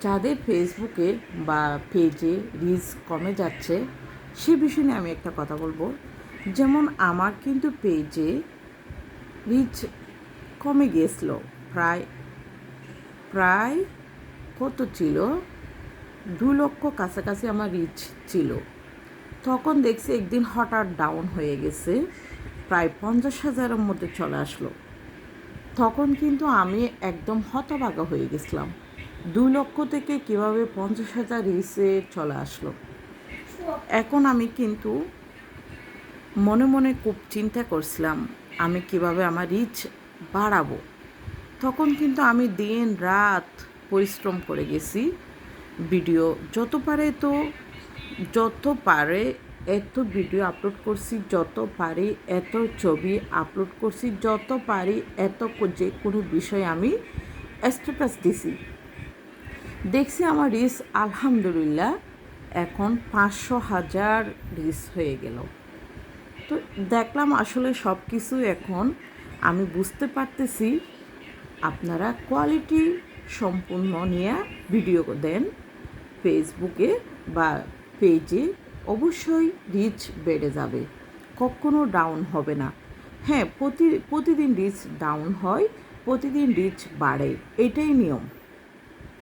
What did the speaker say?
যাদের ফেসবুকে বা পেজে রিচ কমে যাচ্ছে, সে বিষয়ে নিয়ে আমি একটা কথা বলব। যেমন আমার কিন্তু পেজে রিচ কমে গিয়েছিল প্রায় প্রায় কত ছিল? দু লক্ষ কাছাকাছি আমার রিচ ছিল। তখন দেখছি একদিন হঠাৎ ডাউন হয়ে গেছে। প্রায় পঞ্চাশ হাজারের মধ্যে চলে আসলো। তখন কিন্তু আমি একদম হতবাগা হয়ে গেছিলাম। দু লক্ষ থেকে কীভাবে পঞ্চাশ হাজার রিচে চলে আসলো? এখন আমি কিন্তু মনে মনে খুব চিন্তা করছিলাম, আমি কীভাবে আমার রিচ বাড়াবো? তখন কিন্তু আমি দিন রাত পরিশ্রম করে গেছি ভিডিও। যত পারে তো, যত পারে এত ভিডিও আপলোড করছি, যত পারি এত ছবি আপলোড করছি, যত পারি এত যে কোনো বিষয়ে আমি স্ট্যাটাস দিছি। দেখছি আমার রিস, আলহামদুলিল্লাহ, এখন পাঁচশো হাজার রিস হয়ে গেল। তো দেখলাম আসলে সব কিছু এখন আমি বুঝতে পারতেছি, আপনারা কোয়ালিটি সম্পূর্ণ নিয়ে ভিডিও দেন ফেসবুকে বা পেজে অবশ্যই রিচ বেড়ে যাবে। কখনো ডাউন হবে না। হ্যাঁ প্রতি, প্রতিদিন রিচ ডাউন হয়, প্রতিদিন রিচ বাড়ে, এটাই নিয়ম।